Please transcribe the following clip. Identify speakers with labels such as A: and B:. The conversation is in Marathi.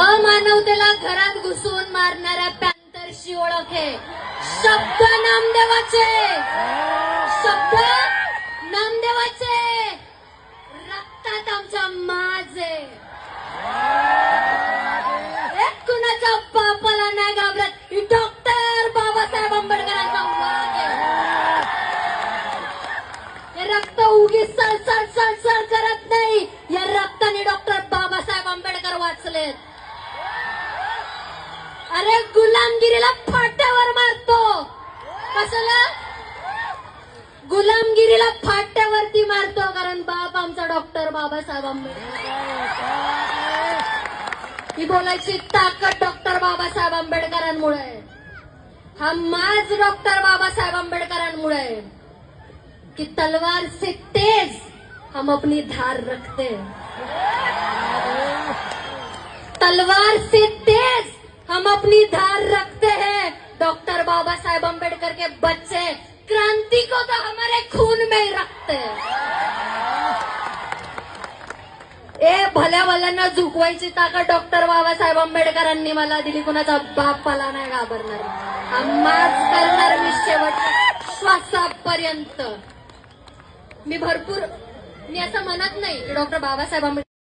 A: अमानवतेला घरात घुसून मारणाऱ्या पॅन्थरची ओळख आहे. शब्द नामदेवाचे. शब्द नामदेवाचे. रक्तात आमच्या माज आहे. एक कुणाच्या बापाला नाही घाबरत. ही डॉक्टर बाबासाहेब आंबेडकरांचा वाघ आहे. हे रक्त उगीच सळसळ सळसळ करत नाही. या रक्ताने डॉक्टर बाबासाहेब आंबेडकर वाचलेत. अरे गुलामगिरीला फाट्यावर मारतो कसला गुलामगिरीला फाट्यावरती मारतो कारण बाप आमचा डॉक्टर बाबासाहेब आंबेडकर ही बोलायची ताकद डॉक्टर बाबासाहेब आंबेडकरांमुळे आहे. हा माझ डॉक्टर बाबासाहेब आंबेडकरांमुळे आहे. कि तलवार से तेज हम अपनी धार रखते तलवार से तेज हम अपनी धार रखते हैं। डॉक्टर बाबा साहेब अम्बेडकर के बच्चे क्रांति को तो हमारे खून में ही रखते हैं। ए भल्या भल्यांना झुकवायची ताकद डॉक्टर बाबासाहेब आंबेडकरांनी मला दिली. कुणाचा बाप मला नाही घाबरणार. हा करणार मी शेवट श्वासापर्यंत. मी भरपूर मी असं म्हणत नाही की डॉक्टर बाबासाहेब आंबेडकर